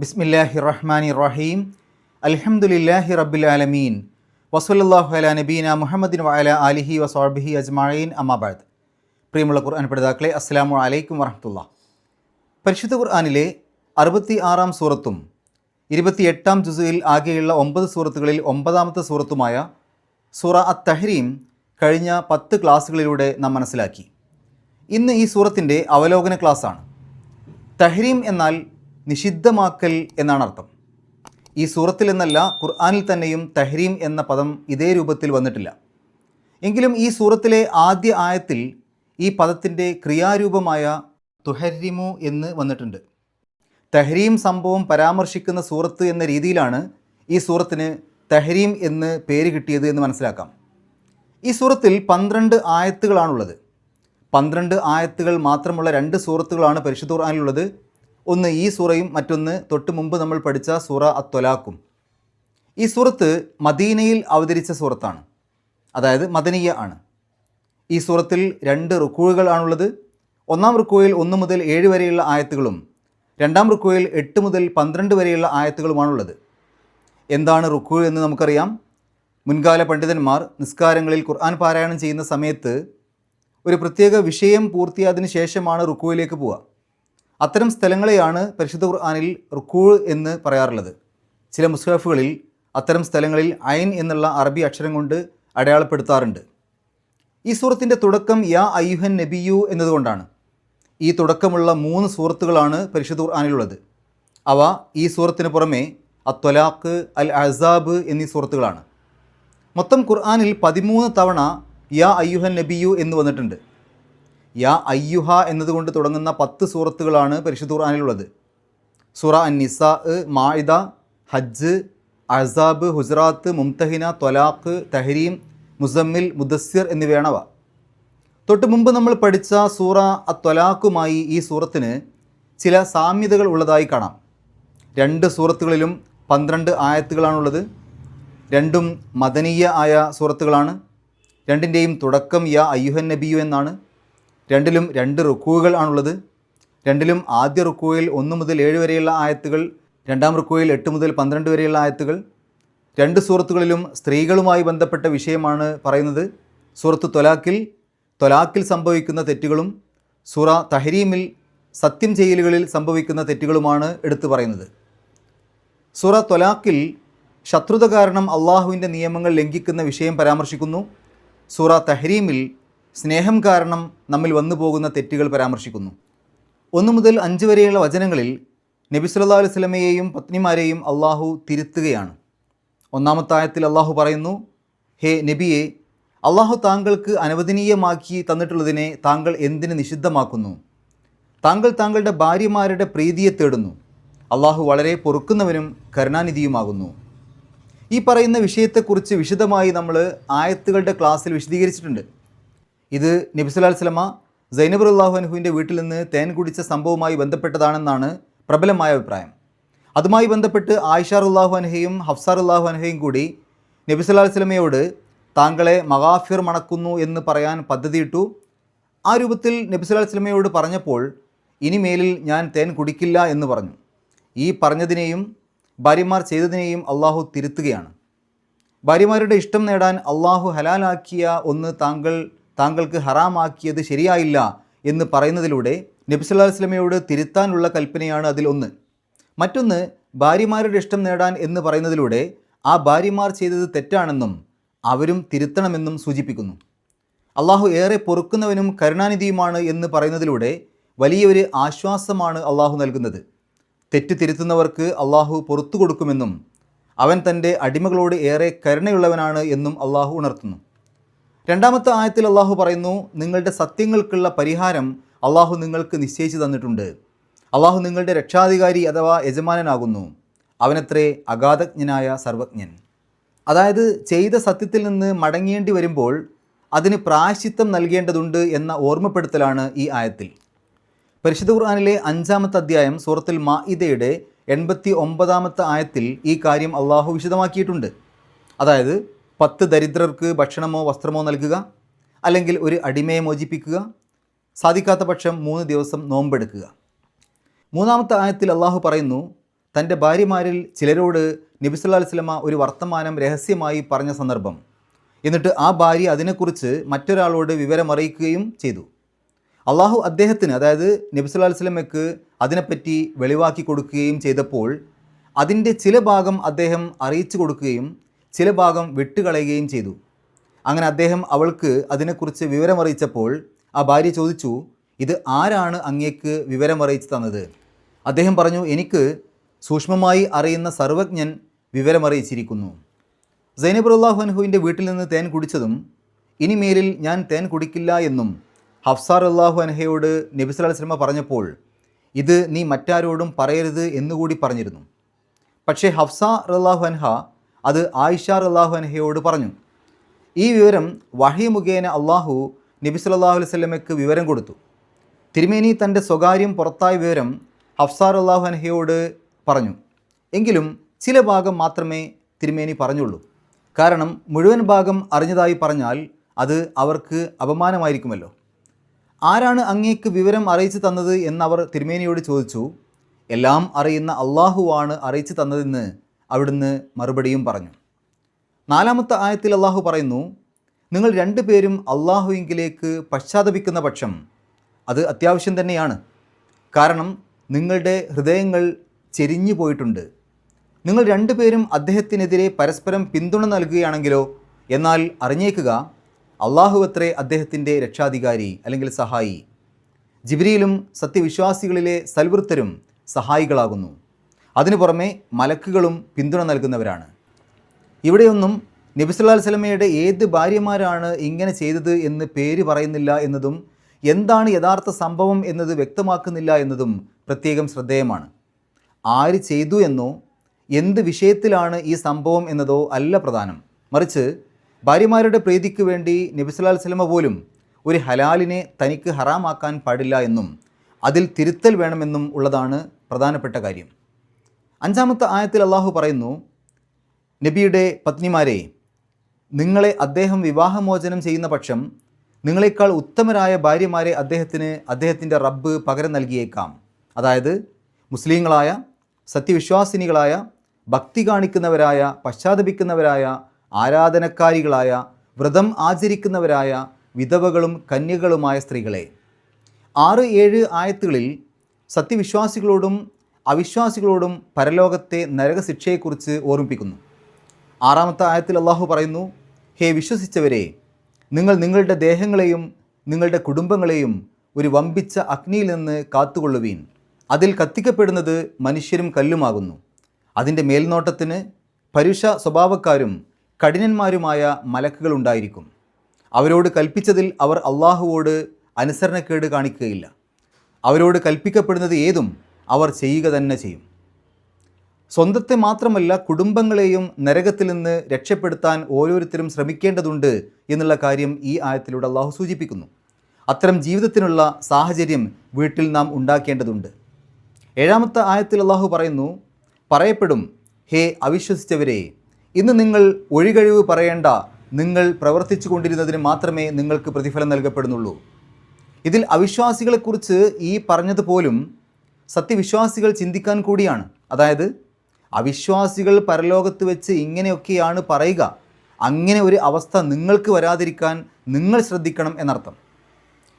ബിസ്മില്ലാഹി റഹ്മാനി റഹീം അലഹമുല്ലാഹി റബ്ബിൽ ആലമീൻ വസല്ലാഹു അല നബീന മുഹമ്മദിൻ വഅല അലിഹി വസാബിഹി അജ്മായീൻ അമ്മാബാദ് പ്രിയമുള്ള ഖുർആൻ പഠിതാക്കളെ അസ്സലാമു അലൈക്കും വറഹമുല്ല പരിശുദ്ധ ഖുർആാനിലെ അറുപത്തി ആറാം സൂറത്തും ഇരുപത്തിയെട്ടാം ജുസുയിൽ ആകെയുള്ള ഒമ്പത് സൂറത്തുകളിൽ ഒമ്പതാമത്തെ സൂറത്തുമായ സൂറ അത്ത് തഹ്രീം കഴിഞ്ഞ പത്ത് ക്ലാസ്സുകളിലൂടെ നാം മനസ്സിലാക്കി. ഇന്ന് ഈ സൂറത്തിന്റെ അവലോകന ക്ലാസ്സാണ്. തഹ്രീം എന്നാൽ നിഷിദ്ധമാക്കൽ എന്നാണ് അർത്ഥം. ഈ സൂറത്തിൽ എന്നല്ല ഖുർആാനിൽ തന്നെയും തഹ്രീം എന്ന പദം ഇതേ രൂപത്തിൽ വന്നിട്ടില്ല. എങ്കിലും ഈ സൂറത്തിലെ ആദ്യ ആയത്തിൽ ഈ പദത്തിന്റെ ക്രിയാരൂപമായ തുഹരിമു എന്ന് വന്നിട്ടുണ്ട്. തഹ്രീം സംഭവം പരാമർശിക്കുന്ന സൂറത്ത് എന്ന രീതിയിലാണ് ഈ സൂറത്തിന് തഹ്രീം എന്ന് പേര് കിട്ടിയത് എന്ന് മനസ്സിലാക്കാം. ഈ സൂറത്തിൽ പന്ത്രണ്ട് ആയത്തുകളാണുള്ളത്. പന്ത്രണ്ട് ആയത്തുകൾ മാത്രമുള്ള രണ്ട് സൂറത്തുകളാണ് പരിശുദ്ധ ഖുർആനിലുള്ളത്. ഒന്ന് ഈ സൂറയും മറ്റൊന്ന് തൊട്ട് മുമ്പ് നമ്മൾ പഠിച്ച സൂറ അത്തൊലാക്കും ഈ സൂറത്ത് മദീനയിൽ അവതരിച്ച സൂറത്താണ്. അതായത് മദനീയ ആണ്. ഈ സൂറത്തിൽ രണ്ട് റുക്കുകളുകളാണുള്ളത് ഒന്നാം റുക്കുവയിൽ ഒന്ന് മുതൽ ഏഴ് വരെയുള്ള ആയത്തുകളും രണ്ടാം റുക്കുവയിൽ എട്ട് മുതൽ പന്ത്രണ്ട് വരെയുള്ള ആയത്തുകളുമാണുള്ളത്. എന്താണ് റുക്കു എന്ന് നമുക്കറിയാം. മുൻകാല പണ്ഡിതന്മാർ നിസ്കാരങ്ങളിൽ ഖുർആൻ പാരായണം ചെയ്യുന്ന സമയത്ത് ഒരു പ്രത്യേക വിഷയം പൂർത്തിയായതിനു ശേഷമാണ് റുക്കുവിലേക്ക് പോവുക. അത്തരം സ്ഥലങ്ങളെയാണ് പരിശുദ്ധ ഖുർആാനിൽ റുക്കൂ എന്ന് പറയാറുള്ളത്. ചില മുസ്ഹഫുകളിൽ അത്തരം സ്ഥലങ്ങളിൽ ഐൻ എന്നുള്ള അറബി അക്ഷരം കൊണ്ട് അടയാളപ്പെടുത്താറുണ്ട്. ഈ സൂറത്തിന്റെ തുടക്കം യാ അയ്യുഹൻ നബിയു എന്നതുകൊണ്ടാണ്. ഈ തുടക്കമുള്ള മൂന്ന് സൂറത്തുകളാണ് പരിശുദ്ധ ഖുർആാനിലുള്ളത്. അവ ഈ സൂറത്തിന് പുറമെ അത്വലാഖ് അൽ അസാബ് എന്നീ സൂറത്തുകളാണ്. മൊത്തം ഖുർആാനിൽ പതിമൂന്ന് തവണ യാ അയ്യുഹൻ നബിയു എന്ന് വന്നിട്ടുണ്ട്. യാ അയ്യുഹ എന്നതുകൊണ്ട് തുടങ്ങുന്ന പത്ത് സൂറത്തുകളാണ് പരിശുദ്ധ ഖുർആാനിലുള്ളത്. സുറ അൻ നിസ മായിദ ഹജ്ജ് അസാബ് ഹുസറാത്ത് മുംതഹിന ത്വലാഖ് തഹരീം മുസമ്മിൽ മുദസ്സിർ എന്നിവയാണവ. തൊട്ട് മുമ്പ് നമ്മൾ പഠിച്ച സൂറ അത്വലാഖുമായി ഈ സൂറത്തിന് ചില സാമ്യതകൾ ഉള്ളതായി കാണാം. രണ്ട് സൂറത്തുകളിലും പന്ത്രണ്ട് ആയത്തുകളാണുള്ളത്. രണ്ടും മദനീയ ആയ സൂറത്തുകളാണ്. രണ്ടിന്റെയും തുടക്കം യാ അയ്യുഹൻ നബിയു എന്നാണ്. രണ്ടിലും രണ്ട് റുക്കുകൾ ആണുള്ളത്. രണ്ടിലും ആദ്യ റുക്കുവിൽ ഒന്ന് മുതൽ ഏഴ് വരെയുള്ള ആയത്തുകൾ രണ്ടാം റുക്കുവിൽ എട്ട് മുതൽ പന്ത്രണ്ട് വരെയുള്ള ആയത്തുകൾ. രണ്ട് സൂറത്തുകളിലും സ്ത്രീകളുമായി ബന്ധപ്പെട്ട വിഷയമാണ് പറയുന്നത്. സൂറത്ത് തൊലാക്കിൽ തൊലാക്കിൽ സംഭവിക്കുന്ന തെറ്റുകളും സൂറ തഹരീമിൽ സത്യം ചെയ്യലുകളിൽ സംഭവിക്കുന്ന തെറ്റുകളുമാണ് എടുത്തു പറയുന്നത്. സൂറ തൊലാക്കിൽ ശത്രുത കാരണം അള്ളാഹുവിന്റെ നിയമങ്ങൾ ലംഘിക്കുന്ന വിഷയം പരാമർശിക്കുന്നു. സൂറ തഹരീമിൽ സ്നേഹം കാരണം നമ്മിൽ വന്നു പോകുന്ന തെറ്റുകൾ പരാമർശിക്കുന്നു. ഒന്നു മുതൽ അഞ്ച് വരെയുള്ള വചനങ്ങളിൽ നബി സല്ലാ അലൈഹി സ്വലമയെയും പത്നിമാരെയും അള്ളാഹു തിരുത്തുകയാണ്. ഒന്നാമത്തായത്തിൽ അള്ളാഹു പറയുന്നു ഹേ നബിയെ അള്ളാഹു താങ്കൾക്ക് അനുവദനീയമാക്കി തന്നിട്ടുള്ളതിനെ താങ്കൾ എന്തിന് നിഷിദ്ധമാക്കുന്നു? താങ്കൾ താങ്കളുടെ ഭാര്യമാരുടെ പ്രീതിയെ തേടുന്നു. അള്ളാഹു വളരെ പൊറുക്കുന്നവനും കരുണാനിധിയുമാകുന്നു. ഈ പറയുന്ന വിഷയത്തെക്കുറിച്ച് വിശദമായി നമ്മൾ ആയത്തുകളുടെ ക്ലാസ്സിൽ വിശദീകരിച്ചിട്ടുണ്ട്. ഇത് നബിസുലാൽ സ്വലമ സൈനബർ അള്ളാഹു അനുഹുവിന്റെ വീട്ടിൽ നിന്ന് തേൻ കുടിച്ച സംഭവവുമായി ബന്ധപ്പെട്ടതാണെന്നാണ് പ്രബലമായ അഭിപ്രായം. അതുമായി ബന്ധപ്പെട്ട് ആയിഷാർ അള്ളാഹു അനഹയും ഹഫ്സാർ അള്ളാഹു അനഹയും കൂടി നബി സല്ലാ സ്വലമയോട് താങ്കളെ മഗാഫിർ മണക്കുന്നു എന്ന് പറയാൻ പദ്ധതിയിട്ടു. ആ രൂപത്തിൽ നബി സല്ലാ സ്വലമയോട് പറഞ്ഞപ്പോൾ ഇനിമേലിൽ ഞാൻ തേൻ കുടിക്കില്ല എന്ന് പറഞ്ഞു. ഈ പറഞ്ഞതിനെയും ഭാര്യമാർ ചെയ്തതിനെയും അള്ളാഹു തിരുത്തുകയാണ്. ഭാര്യമാരുടെ ഇഷ്ടം നേടാൻ അള്ളാഹു ഹലാലാക്കിയ ഒന്ന് താങ്കൾ താങ്കൾക്ക് ഹറാമാക്കിയത് ശരിയായില്ല എന്ന് പറയുന്നതിലൂടെ നബി സല്ലാ വസ്ലമയോട് തിരുത്താനുള്ള കൽപ്പനയാണ് അതിൽ ഒന്ന്. മറ്റൊന്ന് ഭാര്യമാരുടെ ഇഷ്ടം നേടാൻ എന്ന് പറയുന്നതിലൂടെ ആ ഭാര്യമാർ ചെയ്തത് തെറ്റാണെന്നും അവരും തിരുത്തണമെന്നും സൂചിപ്പിക്കുന്നു. അള്ളാഹു ഏറെ പൊറുക്കുന്നവനും കരുണാനിധിയുമാണ് എന്ന് പറയുന്നതിലൂടെ വലിയൊരു ആശ്വാസമാണ് അള്ളാഹു നൽകുന്നത്. തെറ്റ് തിരുത്തുന്നവർക്ക് അള്ളാഹു പുറത്തു കൊടുക്കുമെന്നും അവൻ തന്റെ അടിമകളോട് ഏറെ കരുണയുള്ളവനാണ് എന്നും അള്ളാഹു ഉണർത്തുന്നു. രണ്ടാമത്തെ ആയത്തിൽ അള്ളാഹു പറയുന്നു നിങ്ങളുടെ സത്യങ്ങൾക്കുള്ള പരിഹാരം അള്ളാഹു നിങ്ങൾക്ക് നിശ്ചയിച്ചു തന്നിട്ടുണ്ട്. അള്ളാഹു നിങ്ങളുടെ രക്ഷാധികാരി അഥവാ യജമാനനാകുന്നു. അവനത്രേ അഗാധജ്ഞനായ സർവജ്ഞൻ. അതായത് ചെയ്ത സത്യത്തിൽ നിന്ന് മടങ്ങേണ്ടി വരുമ്പോൾ അതിന് പ്രായശ്ചിത്തം നൽകേണ്ടതുണ്ട് എന്ന ഓർമ്മപ്പെടുത്തലാണ് ഈ ആയത്തിൽ. പരിശുദ്ധ ഖുർആാനിലെ അഞ്ചാമത്തെ അധ്യായം സൂറത്തിൽ മാഇദയുടെ എൺപത്തി ഒമ്പതാമത്തെ ആയത്തിൽ ഈ കാര്യം അള്ളാഹു വിശദമാക്കിയിട്ടുണ്ട്. അതായത് പത്ത് ദരിദ്രർക്ക് ഭക്ഷണമോ വസ്ത്രമോ നൽകുക അല്ലെങ്കിൽ ഒരു അടിമയെ മോചിപ്പിക്കുക സാധിക്കാത്ത പക്ഷം മൂന്ന് ദിവസം നോമ്പെടുക്കുക. മൂന്നാമത്തെ ആയത്തിൽ അള്ളാഹു പറയുന്നു തന്റെ ഭാര്യമാരിൽ ചിലരോട് നബി സ്വലമ ഒരു വർത്തമാനം രഹസ്യമായി പറഞ്ഞ സന്ദർഭം. എന്നിട്ട് ആ ഭാര്യ അതിനെക്കുറിച്ച് മറ്റൊരാളോട് വിവരമറിയിക്കുകയും ചെയ്തു. അള്ളാഹു അദ്ദേഹത്തിന് അതായത് നബി സ്വലമയ്ക്ക് അതിനെപ്പറ്റി വെളിവാക്കി കൊടുക്കുകയും ചെയ്തപ്പോൾ അതിന്റെ ചില ഭാഗം അദ്ദേഹം അറിയിച്ചു കൊടുക്കുകയും ചില ഭാഗം വിട്ടുകളയുകയും ചെയ്തു. അങ്ങനെ അദ്ദേഹം അവൾക്ക് അതിനെക്കുറിച്ച് വിവരമറിയിച്ചപ്പോൾ ആ ഭാര്യ ചോദിച്ചു ഇത് ആരാണ് അങ്ങേക്ക് വിവരമറിയിച്ചു തന്നത്? അദ്ദേഹം പറഞ്ഞു എനിക്ക് സൂക്ഷ്മമായി അറിയുന്ന സർവജ്ഞൻ വിവരമറിയിച്ചിരിക്കുന്നു. സൈനബ് അള്ളാഹുഅൻഹുവിന്റെ വീട്ടിൽ നിന്ന് തേൻ കുടിച്ചതും ഇനിമേലിൽ ഞാൻ തേൻ കുടിക്കില്ല എന്നും ഹഫ്സാർ അള്ളാഹു അൻഹയോട് നബി സല്ലല്ലാഹു അലൈഹി വസല്ലമ പറഞ്ഞപ്പോൾ ഇത് നീ മറ്റാരോടും പറയരുത് എന്നുകൂടി പറഞ്ഞിരുന്നു. പക്ഷേ ഹഫ്സ റല്ലാഹു അൻഹ അത് ആയിഷ അള്ളാഹു അനഹയോട് പറഞ്ഞു. ഈ വിവരം വഹി മുഖേന അള്ളാഹു നബി സല്ലല്ലാഹു അലൈഹി വസല്ലമയ്ക്ക് വിവരം കൊടുത്തു. തിരുമേനി തന്റെ സ്വകാര്യം പുറത്തായ വിവരം ഹഫ്സാർ അള്ളാഹു അനഹയോട് പറഞ്ഞു. എങ്കിലും ചില ഭാഗം മാത്രമേ തിരുമേനി പറഞ്ഞുള്ളൂ. കാരണം മുഴുവൻ ഭാഗം അറിഞ്ഞതായി പറഞ്ഞാൽ അത് അവർക്ക് അപമാനമായിരിക്കുമല്ലോ. ആരാണ് അങ്ങേക്ക് വിവരം അറിയിച്ചു തന്നത് എന്നവർ തിരുമേനിയോട് ചോദിച്ചു. എല്ലാം അറിയുന്ന അള്ളാഹുവാണ് അറിയിച്ചു തന്നതെന്ന് അവിടുന്ന് മറുപടിയും പറഞ്ഞു. നാലാമത്തെ ആയത്തിൽ അള്ളാഹു പറയുന്നു നിങ്ങൾ രണ്ടുപേരും അള്ളാഹുവിങ്കിലേക്ക് പശ്ചാത്തപിക്കുന്ന പക്ഷം അത് അത്യാവശ്യം തന്നെയാണ്. കാരണം നിങ്ങളുടെ ഹൃദയങ്ങൾ ചെരിഞ്ഞു പോയിട്ടുണ്ട്. നിങ്ങൾ രണ്ടുപേരും അദ്ദേഹത്തിനെതിരെ പരസ്പരം പിന്തുണ നൽകുകയാണെങ്കിലോ? എന്നാൽ അറിഞ്ഞേക്കുക അള്ളാഹു അത്രേ അദ്ദേഹത്തിന്റെ രക്ഷാധികാരി അല്ലെങ്കിൽ സഹായി. ജിബ്രിയിലും സത്യവിശ്വാസികളിലെ സൽവൃത്തരും സഹായികളാകുന്നു. അതിനു പുറമെ മലക്കുകളും പിന്തുണ നൽകുന്നവരാണ്. ഇവിടെയൊന്നും നബിസ്വല്ലാ സ്വലമയുടെ ഏത് ഭാര്യമാരാണ് ഇങ്ങനെ ചെയ്തത് എന്ന് പേര് പറയുന്നില്ല എന്നതും എന്താണ് യഥാർത്ഥ സംഭവം എന്നത് വ്യക്തമാക്കുന്നില്ല എന്നതും പ്രത്യേകം ശ്രദ്ധേയമാണ്. ആര് ചെയ്തു എന്നോ എന്ത് വിഷയത്തിലാണ് ഈ സംഭവം എന്നതോ അല്ല പ്രധാനം. മറിച്ച് ഭാര്യമാരുടെ പ്രീതിക്ക് വേണ്ടി നബിസ്വല്ലാ സ്വലമ പോലും ഒരു ഹലാലിനെ തനിക്ക് ഹറാമാക്കാൻ പാടില്ല എന്നും അതിൽ തിരുത്തൽ വേണമെന്നും ഉള്ളതാണ് പ്രധാനപ്പെട്ട കാര്യം. അഞ്ചാമത്തെ ആയത്തിൽ അള്ളാഹു പറയുന്നു നബിയുടെ പത്നിമാരെ നിങ്ങളെ അദ്ദേഹം വിവാഹമോചനം ചെയ്യുന്ന പക്ഷം നിങ്ങളെക്കാൾ ഉത്തമരായ ഭാര്യമാരെ അദ്ദേഹത്തിന് അദ്ദേഹത്തിന്റെ റബ്ബ് പകരം നൽകിയേക്കാം. അതായത് മുസ്ലിങ്ങളായ സത്യവിശ്വാസിനികളായ ഭക്തി കാണിക്കുന്നവരായ പശ്ചാത്തപിക്കുന്നവരായ ആരാധനക്കാരികളായ വ്രതം ആചരിക്കുന്നവരായ വിധവകളും കന്യകളുമായ സ്ത്രീകളെ. ആറ് ഏഴ് ആയത്തുകളിൽ സത്യവിശ്വാസികളോടും അവിശ്വാസികളോടും പരലോകത്തെ നരകശിക്ഷയെക്കുറിച്ച് ഓർമ്മിപ്പിക്കുന്നു. ആറാമത്തെ ആയത്തിൽ അള്ളാഹു പറയുന്നു ഹേ വിശ്വസിച്ചവരെ നിങ്ങൾ നിങ്ങളുടെ ദേഹങ്ങളെയും നിങ്ങളുടെ കുടുംബങ്ങളെയും ഒരു വമ്പിച്ച അഗ്നിയിൽ നിന്ന് കാത്തുകൊള്ളുവീൻ. അതിൽ കത്തിക്കപ്പെടുന്നത് മനുഷ്യരും കല്ലുമാകുന്നു. അതിന്റെ മേൽനോട്ടത്തിന് പരുഷ സ്വഭാവക്കാരും കഠിനന്മാരുമായ മലക്കുകളുണ്ടായിരിക്കും അവരോട് കൽപ്പിച്ചതിൽ അവർ അള്ളാഹുവോട് അനുസരണക്കേട് കാണിക്കുകയില്ല. അവരോട് കൽപ്പിക്കപ്പെടുന്നത് ഏതും അവർ ചെയ്യുക തന്നെ ചെയ്യും. സ്വന്തത്തെ മാത്രമല്ല കുടുംബങ്ങളെയും നരകത്തിൽ നിന്ന് രക്ഷപ്പെടുത്താൻ ഓരോരുത്തരും ശ്രമിക്കേണ്ടതുണ്ട് എന്നുള്ള കാര്യം ഈ ആയത്തിലൂടെ അള്ളാഹു സൂചിപ്പിക്കുന്നു. അത്തരം ജീവിതത്തിനുള്ള സാഹചര്യം വീട്ടിൽ നാം ഉണ്ടാക്കേണ്ടതുണ്ട്. ഏഴാമത്തെ ആയത്തിൽ അള്ളാഹു പറയുന്നു പറയപ്പെടും ഹേ അവിശ്വസിച്ചവരെ ഇന്ന് നിങ്ങൾ ഒഴികഴിവ് പറയേണ്ട നിങ്ങൾ പ്രവർത്തിച്ചു കൊണ്ടിരുന്നതിന് മാത്രമേ നിങ്ങൾക്ക് പ്രതിഫലം നൽകപ്പെടുന്നുള്ളൂ. ഇതിൽ അവിശ്വാസികളെക്കുറിച്ച് ഈ പറഞ്ഞതുപോലും സത്യവിശ്വാസികൾ ചിന്തിക്കാൻ കൂടിയാണ്. അതായത് അവിശ്വാസികൾ പരലോകത്ത് വെച്ച് ഇങ്ങനെയൊക്കെയാണ് പറയുക. അങ്ങനെ ഒരു അവസ്ഥ നിങ്ങൾക്ക് വരാതിരിക്കാൻ നിങ്ങൾ ശ്രദ്ധിക്കണം എന്നർത്ഥം.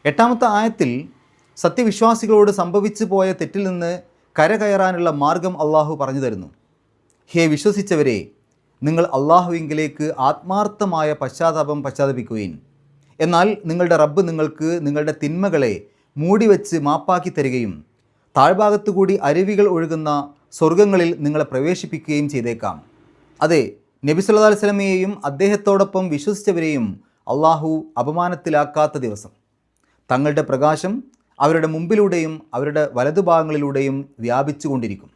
എട്ടാമത്തെ ആയത്തിൽ സത്യവിശ്വാസികളോട് സംഭവിച്ചു പോയ തെറ്റിൽ നിന്ന് കരകയറാനുള്ള മാർഗം അള്ളാഹു പറഞ്ഞു തരുന്നു. ഹേ വിശ്വസിച്ചവരെ നിങ്ങൾ അള്ളാഹുവിങ്കിലേക്ക് ആത്മാർത്ഥമായ പശ്ചാത്താപം പശ്ചാത്തപിക്കുകയും എന്നാൽ നിങ്ങളുടെ റബ്ബ് നിങ്ങൾക്ക് നിങ്ങളുടെ തിന്മകളെ മൂടിവെച്ച് മാപ്പാക്കി തരികയും താഴ്ഭാഗത്തുകൂടി അരുവികൾ ഒഴുകുന്ന സ്വർഗങ്ങളിൽ നിങ്ങളെ പ്രവേശിപ്പിക്കുകയും ചെയ്തേക്കാം. അതെ നബി സല്ലല്ലാഹു അലൈഹി വസല്ലമയെയും അദ്ദേഹത്തോടൊപ്പം വിശ്വസിച്ചവരെയും അള്ളാഹു അപമാനത്തിലാക്കാത്ത ദിവസം. തങ്ങളുടെ പ്രകാശം അവരുടെ മുമ്പിലൂടെയും അവരുടെ വലതുഭാഗങ്ങളിലൂടെയും വ്യാപിച്ചുകൊണ്ടിരിക്കും.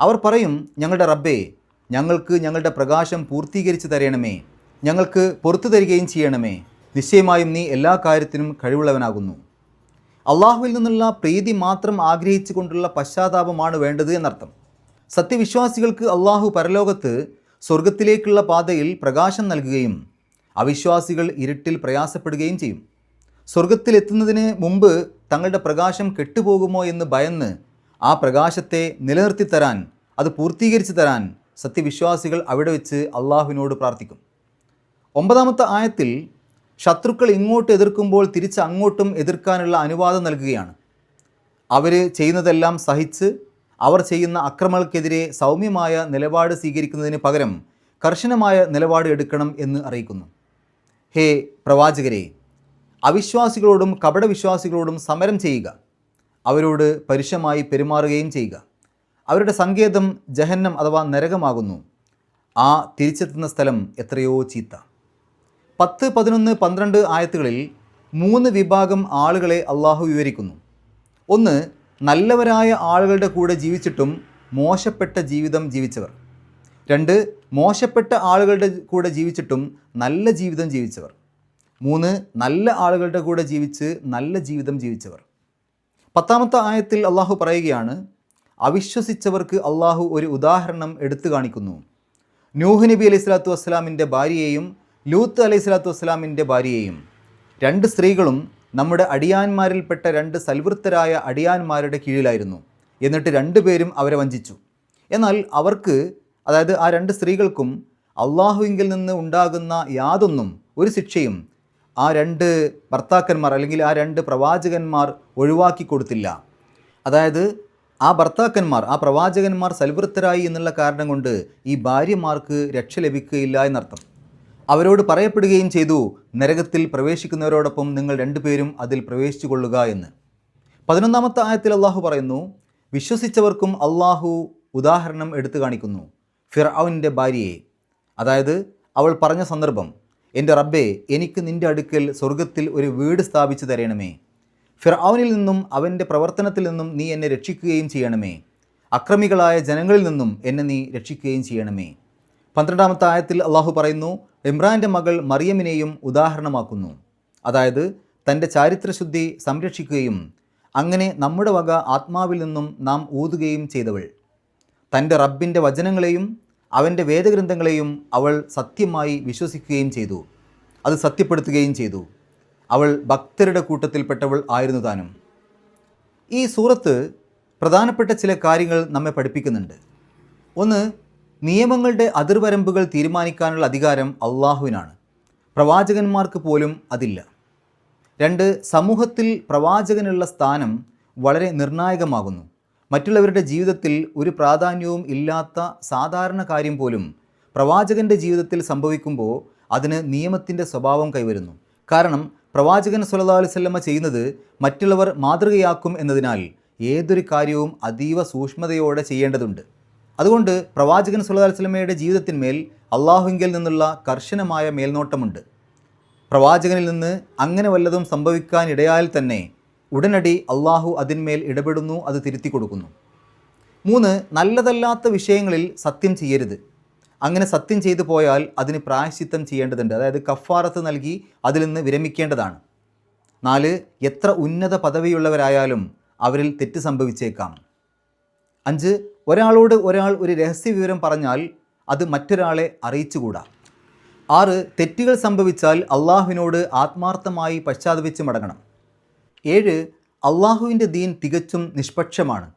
അവർ പറയും ഞങ്ങളുടെ റബ്ബേ ഞങ്ങൾക്ക് ഞങ്ങളുടെ പ്രകാശം പൂർത്തീകരിച്ച് തരണമേ ഞങ്ങൾക്ക് പുറത്തു തരികയും ചെയ്യണമേ. നിശ്ചയമായും നീ എല്ലാ കാര്യത്തിനും കഴിവുള്ളവനാകുന്നു. അള്ളാഹുവിൽ നിന്നുള്ള പ്രീതി മാത്രം ആഗ്രഹിച്ചു കൊണ്ടുള്ള പശ്ചാത്താപമാണ് വേണ്ടത് എന്നർത്ഥം. സത്യവിശ്വാസികൾക്ക് അള്ളാഹു പരലോകത്ത് സ്വർഗത്തിലേക്കുള്ള പാതയിൽ പ്രകാശം നൽകുകയും അവിശ്വാസികൾ ഇരുട്ടിൽ പ്രയാസപ്പെടുകയും ചെയ്യും. സ്വർഗത്തിലെത്തുന്നതിന് മുമ്പ് തങ്ങളുടെ പ്രകാശം കെട്ടുപോകുമോ എന്ന് ഭയന്ന് ആ പ്രകാശത്തെ നിലനിർത്തി തരാൻ അത് പൂർത്തീകരിച്ചു തരാൻ സത്യവിശ്വാസികൾ അവിടെ വെച്ച് അള്ളാഹുവിനോട് പ്രാർത്ഥിക്കും. ഒമ്പതാമത്തെ ആയത്തിൽ ശത്രുക്കൾ ഇങ്ങോട്ട് എതിർക്കുമ്പോൾ തിരിച്ച് അങ്ങോട്ടും എതിർക്കാനുള്ള അനുവാദം നൽകുകയാണ്. അവർ ചെയ്യുന്നതെല്ലാം സഹിച്ച് അവർ ചെയ്യുന്ന അക്രമങ്ങൾക്കെതിരെ സൗമ്യമായ നിലപാട് സ്വീകരിക്കുന്നതിന് പകരം കർശനമായ നിലപാട് എടുക്കണം എന്ന് അറിയിക്കുന്നു. ഹേ പ്രവാചകരെ അവിശ്വാസികളോടും കപടവിശ്വാസികളോടും സമരം ചെയ്യുക. അവരോട് പരുഷമായി പെരുമാറുകയും ചെയ്യുക. അവരുടെ സങ്കേതം ജഹന്നം അഥവാ നരകമാകുന്നു. ആ തിരിച്ചെത്തുന്ന സ്ഥലം എത്രയോ ചീത്ത. പത്ത് പതിനൊന്ന് പന്ത്രണ്ട് ആയത്തുകളിൽ മൂന്ന് വിഭാഗം ആളുകളെ അള്ളാഹു വിവരിക്കുന്നു. ഒന്ന് നല്ലവരായ ആളുകളുടെ കൂടെ ജീവിച്ചിട്ടും മോശപ്പെട്ട ജീവിതം ജീവിച്ചവർ. രണ്ട് മോശപ്പെട്ട ആളുകളുടെ കൂടെ ജീവിച്ചിട്ടും നല്ല ജീവിതം ജീവിച്ചവർ. മൂന്ന് നല്ല ആളുകളുടെ കൂടെ ജീവിച്ച് നല്ല ജീവിതം ജീവിച്ചവർ. പത്താമത്തെ ആയത്തിൽ അള്ളാഹു പറയുകയാണ് അവിശ്വസിച്ചവർക്ക് അള്ളാഹു ഒരു ഉദാഹരണം എടുത്തു കാണിക്കുന്നു. നൂഹ് നബി അലൈഹി സ്വലാത്തു വസ്സലാമിന്റെ ഭാര്യയെയും ലൂത്ത് അലൈഹി സ്വലാത്തു വസ്സലാമിന്റെ ഭാര്യയെയും രണ്ട് സ്ത്രീകളും നമ്മുടെ അടിയാന്മാരിൽപ്പെട്ട രണ്ട് സൽവൃത്തരായ അടിയാന്മാരുടെ കീഴിലായിരുന്നു. എന്നിട്ട് രണ്ടുപേരും അവരെ വഞ്ചിച്ചു. എന്നാൽ അവർക്ക് അതായത് ആ രണ്ട് സ്ത്രീകൾക്കും അള്ളാഹുവിങ്കിൽ നിന്ന് ഉണ്ടാകുന്ന യാതൊന്നും ഒരു ശിക്ഷയും ആ രണ്ട് ഭർത്താക്കന്മാർ അല്ലെങ്കിൽ ആ രണ്ട് പ്രവാചകന്മാർ ഒഴിവാക്കി കൊടുത്തില്ല. അതായത് ആ ഭർത്താക്കന്മാർ ആ പ്രവാചകന്മാർ സൽവൃത്തരായി എന്നുള്ള കാരണം കൊണ്ട് ഈ ഭാര്യമാർക്ക് രക്ഷ ലഭിക്കുകയില്ല എന്നർത്ഥം. അവരോട് പറയപ്പെടുകയും ചെയ്തു. നരകത്തിൽ പ്രവേശിക്കുന്നവരോടൊപ്പം നിങ്ങൾ രണ്ടുപേരും അതിൽ പ്രവേശിച്ചു കൊള്ളുക എന്ന്. പതിനൊന്നാമത്തെ ആയത്തിൽ അള്ളാഹു പറയുന്നു വിശ്വസിച്ചവർക്കും അള്ളാഹു ഉദാഹരണം എടുത്തു കാണിക്കുന്നു ഫിർഔന്റെ ഭാര്യയെ. അതായത് അവൾ പറഞ്ഞ സന്ദർഭം എന്റെ റബ്ബെ എനിക്ക് നിന്റെ അടുക്കൽ സ്വർഗത്തിൽ ഒരു വീട് സ്ഥാപിച്ചു തരണമേ. ഫിർഔനിൽ നിന്നും അവന്റെ പ്രവർത്തനത്തിൽ നിന്നും നീ എന്നെ രക്ഷിക്കുകയും ചെയ്യണമേ. അക്രമികളായ ജനങ്ങളിൽ നിന്നും എന്നെ നീ രക്ഷിക്കുകയും ചെയ്യണമേ. പന്ത്രണ്ടാമത്തെ ആയത്തിൽ അള്ളാഹു പറയുന്നു ഇമ്രാന്റെ മകൾ മറിയമിനെയും ഉദാഹരണമാക്കുന്നു. അതായത് തന്റെ ചാരിത്രശുദ്ധി സംരക്ഷിക്കുകയും അങ്ങനെ നമ്മുടെ വക ആത്മാവിൽ നിന്നും നാം ഊതുകയും ചെയ്തവൾ. തന്റെ റബ്ബിന്റെ വചനങ്ങളെയും അവന്റെ വേദഗ്രന്ഥങ്ങളെയും അവൾ സത്യമായി വിശ്വസിക്കുകയും ചെയ്തു. അത് സത്യപ്പെടുത്തുകയും ചെയ്തു. അവൾ ഭക്തരുടെ കൂട്ടത്തിൽപ്പെട്ടവൾ ആയിരുന്നു താനും. ഈ സൂറത്ത് പ്രധാനപ്പെട്ട ചില കാര്യങ്ങൾ നമ്മെ പഠിപ്പിക്കുന്നുണ്ട്. ഒന്ന് നിയമങ്ങളുടെ അതിർവരമ്പുകൾ തീരുമാനിക്കാനുള്ള അധികാരം അള്ളാഹുവിനാണ്. പ്രവാചകന്മാർക്ക് പോലും അതില്ല. രണ്ട് സമൂഹത്തിൽ പ്രവാചകനുള്ള സ്ഥാനം വളരെ നിർണായകമാകുന്നു. മറ്റുള്ളവരുടെ ജീവിതത്തിൽ ഒരു പ്രാധാന്യവും ഇല്ലാത്ത സാധാരണ കാര്യം പോലും പ്രവാചകന്റെ ജീവിതത്തിൽ സംഭവിക്കുമ്പോൾ അതിന് നിയമത്തിന്റെ സ്വഭാവം കൈവരുന്നു. കാരണം പ്രവാചകൻ സുല്ലാ അലുസല്ലമ്മ ചെയ്യുന്നത് മറ്റുള്ളവർ മാതൃകയാക്കും എന്നതിനാൽ ഏതൊരു കാര്യവും അതീവ സൂക്ഷ്മതയോടെ ചെയ്യേണ്ടതുണ്ട്. അതുകൊണ്ട് പ്രവാചകൻ സുല്ലാ സ്വലമയുടെ ജീവിതത്തിന്മേൽ അള്ളാഹുവിങ്കിൽ നിന്നുള്ള കർശനമായ മേൽനോട്ടമുണ്ട്. പ്രവാചകനിൽ നിന്ന് അങ്ങനെ വല്ലതും സംഭവിക്കാനിടയായാൽ തന്നെ ഉടനടി അള്ളാഹു അതിന്മേൽ ഇടപെടുന്നു അത് തിരുത്തി കൊടുക്കുന്നു. മൂന്ന് നല്ലതല്ലാത്ത വിഷയങ്ങളിൽ സത്യം ചെയ്യരുത്. അങ്ങനെ സത്യം ചെയ്തു പോയാൽ അതിന് പ്രായശ്ചിത്തം ചെയ്യേണ്ടതുണ്ട്. അതായത് കഫാറത്ത് നൽകി അതിൽ നിന്ന് വിരമിക്കേണ്ടതാണ്. നാല് എത്ര ഉന്നത പദവിയുള്ളവരായാലും അവരിൽ തെറ്റ് സംഭവിച്ചേക്കാം. അഞ്ച് ഒരാളോട് ഒരാൾ ഒരു രഹസ്യ വിവരം പറഞ്ഞാൽ അത് മറ്റൊരാളെ അറിയിച്ചുകൂടാ. ആറ് തെറ്റുകൾ സംഭവിച്ചാൽ അള്ളാഹുവിനോട് ആത്മാർത്ഥമായി പശ്ചാത്തപിച്ച് മടങ്ങണം. ഏഴ് അള്ളാഹുവിന്റെ ദീൻ തികച്ചും നിഷ്പക്ഷമാണ്.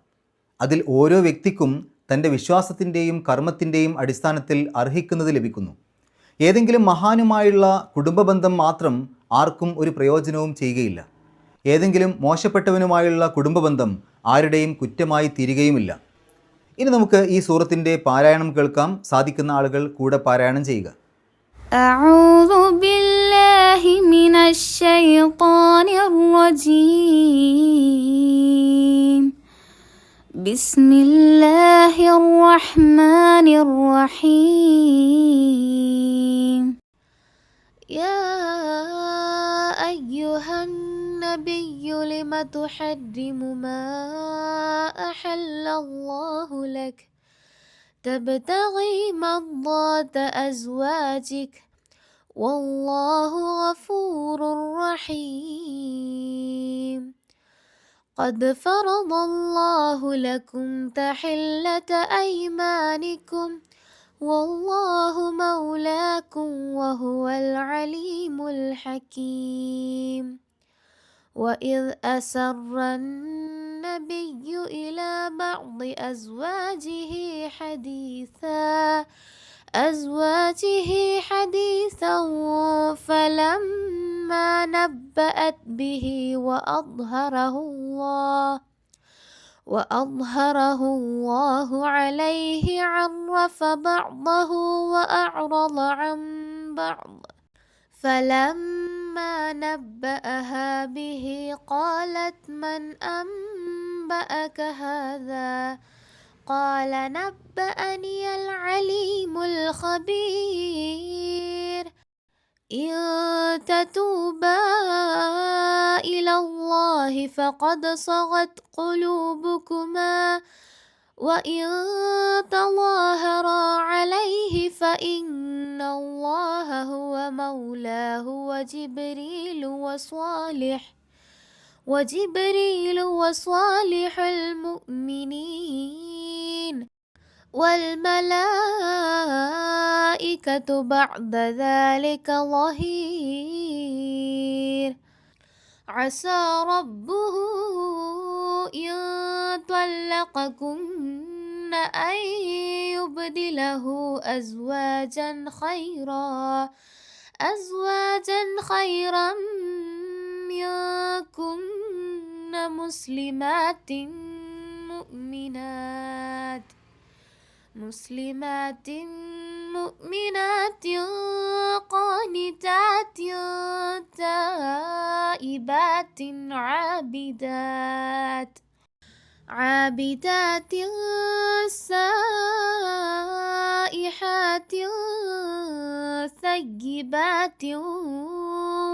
അതിൽ ഓരോ വ്യക്തിക്കും തന്റെ വിശ്വാസത്തിന്റെയും കർമ്മത്തിന്റെയും അടിസ്ഥാനത്തിൽ അർഹിക്കുന്നത് ലഭിക്കുന്നു. ഏതെങ്കിലും മഹാനുമായുള്ള കുടുംബബന്ധം മാത്രം ആർക്കും ഒരു പ്രയോജനവും ചെയ്യുകയില്ല. ഏതെങ്കിലും മോശപ്പെട്ടവനുമായുള്ള കുടുംബബന്ധം ആരുടെയും കുറ്റമായി തീരുകയുമില്ല ഇനി നമുക്ക് ഈ സൂറത്തിൻ്റെ പാരായണം കേൾക്കാം സാധിക്കുന്ന ആളുകൾ കൂടെ പാരായണം ചെയ്യുക أعوذ بالله من الشيطان الرجيم بسم الله الرحمن الرحيم يا أيها النبي لم تحرم ما أحل الله لك؟ تبتغي مرضات أزواجك. والله غفور رحيم. قد فرض الله لكم تحلة أيمانكم. والله مولاكم وهو العليم الحكيم. وإذ أسر النبي إلى بعض أزواجه حديثا أزواجه حديثا فلما نبأت به وأظهره الله وأظهره الله عليه عرف بعضه وأعرض عن بعض. فلما نبأها به قالت من أنبأك هذا؟ قال نبأني العليم الخبير. إن تتوبا إلى الله فقد صغت قلوبكما وإن تظاهرا عليه فإن الله هو مولاه وجبريل وصالح وجبريل وصالح المؤمنين. والملائكة بعد ذلك ظهير. عسى ربه إن طلقكن أن يبدله أزواجا خيرا أزواجا خيرا منكن مسلمات مؤمنات. مسلمات مؤمنات قانتات تائبات عابدات عابدات سائحات ثيبات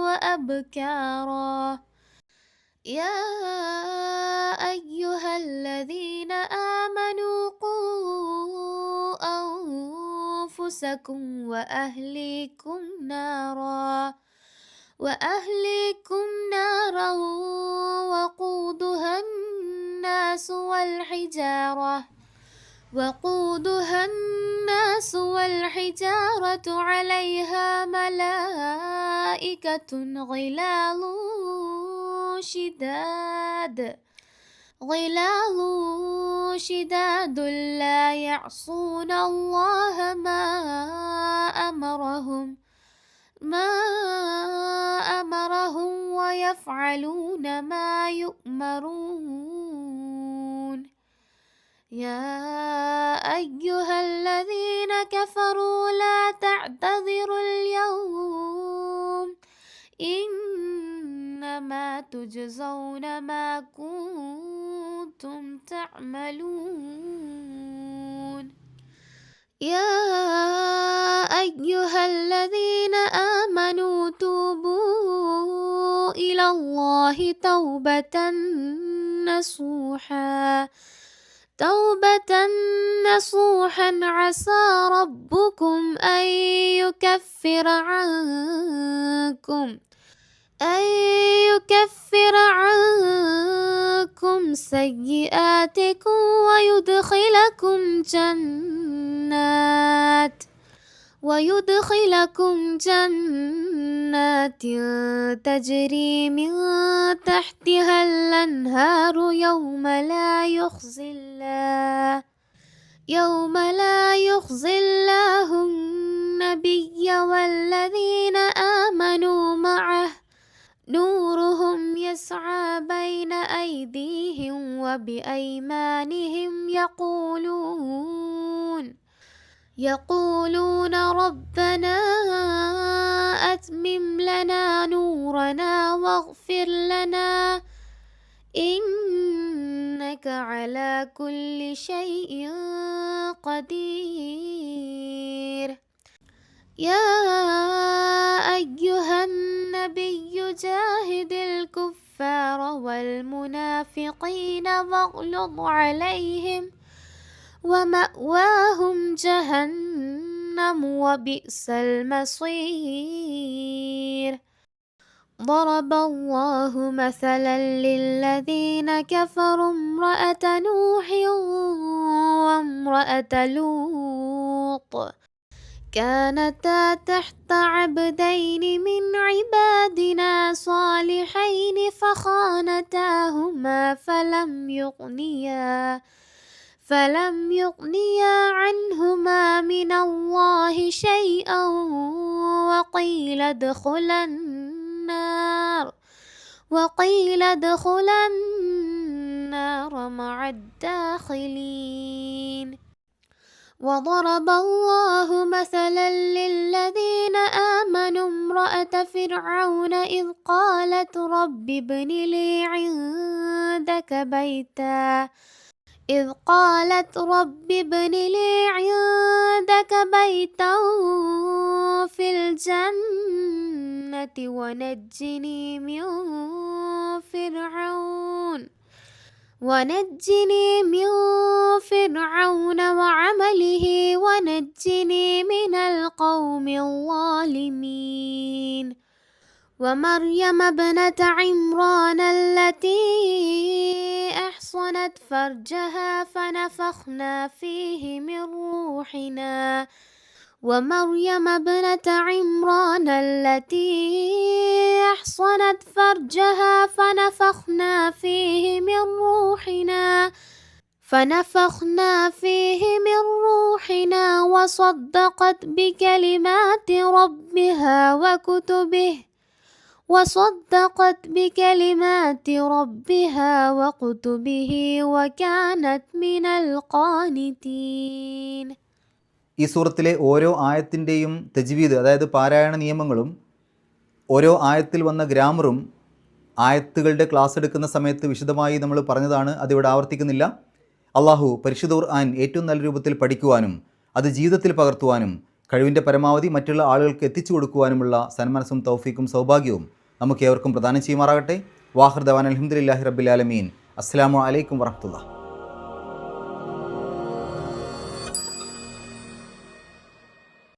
وأبكارا يا أيها الذين أنفسكم وأهليكم نارا وأهليكم نارا وقودها الناس والحجارة وقودها الناس والحجارة عليها ملائكة غلاظ شداد غلاظ شداد لا يعصون الله ما أمرهم ما أمرهم ويفعلون ما يؤمرون. يا أيها الذين كفروا لا تعتذروا اليوم إنما تجزون ما كنتم تعملون. يا أيها الذين آمنوا توبوا إلى الله توبة نصوحا. توبة نصوحا عسى ربكم أن يكفر عنكم. أن يكفر عنكم سيئاتكم ويدخلكم جنات ويدخلكم جنات تجري من تحتها الأنهار يوم لا يخزي الله يوم لا يخزي الله النبي والذين آمنوا معه. نورهم يسعى بين أيديهم وبأيمانهم يقولون يقولون ربنا أتمم لنا نورنا واغفر لنا إنك على كل شيء قدير. يا والمنافقين واغلظ عليهم ومأواهم جهنم وبئس المصير. ضرب الله مثلا للذين كفروا امرأة نوح وامرأة لوط. كانتا تحت عبدين من عبادنا صالحين فخانتاهما فلم يغنيا فلم يغنيا عنهما من الله شيئا وقيل ادخلا النار وقيل ادخلا النار مع الداخلين. وضرب الله مثلا للذين آمنوا امرأة فرعون إذ قالت رب ابن لي عندك بيتا. إذ قالت رب ابن لي عندك بيتا في الجنة ونجني من فرعون. ونجني من فرعون وعمله ونجني من القوم الظالمين. ومريم ابنة عمران التي أحصنت فرجها فنفخنا فيه من روحنا. ومريم ابنة عمران التي أحصنت فرجها فنفخنا فيه من روحنا فنفخنا فيه من روحنا وصدقت بكلمات ربها وكتبه وصدقت بكلمات ربها وكتبه وكانت من القانتين. ഈ സൂറത്തിലെ ഓരോ ആയത്തിന്റെയും തജ്വീദ് അതായത് പാരായണ നിയമങ്ങളും ഓരോ ആയത്തിൽ വന്ന ഗ്രാമറും ആയത്തുകളുടെ ക്ലാസ് എടുക്കുന്ന സമയത്ത് വിശദമായി നമ്മൾ പറഞ്ഞതാണ് അതിവിടെ ആവർത്തിക്കുന്നില്ല. അള്ളാഹു പരിശുദ്ധ ഖുർആൻ ഏറ്റവും നല്ല രൂപത്തിൽ പഠിക്കുവാനും അത് ജീവിതത്തിൽ പകർത്തുവാനും കഴിവിന്റെ പരമാവധി മറ്റുള്ള ആളുകൾക്ക് എത്തിച്ചു കൊടുക്കുവാനുമുള്ള സന്മനസ്സും തൗഫീക്കും സൗഭാഗ്യവും നമുക്ക് ഏവർക്കും പ്രദാനം ചെയ്യുമാറാകട്ടെ. വാഹർദവാൻ അലഹമുല്ലാഹി റബ്ബിലാലമീൻ അസ്സാം വലൈക്കും വറഹമുല്ല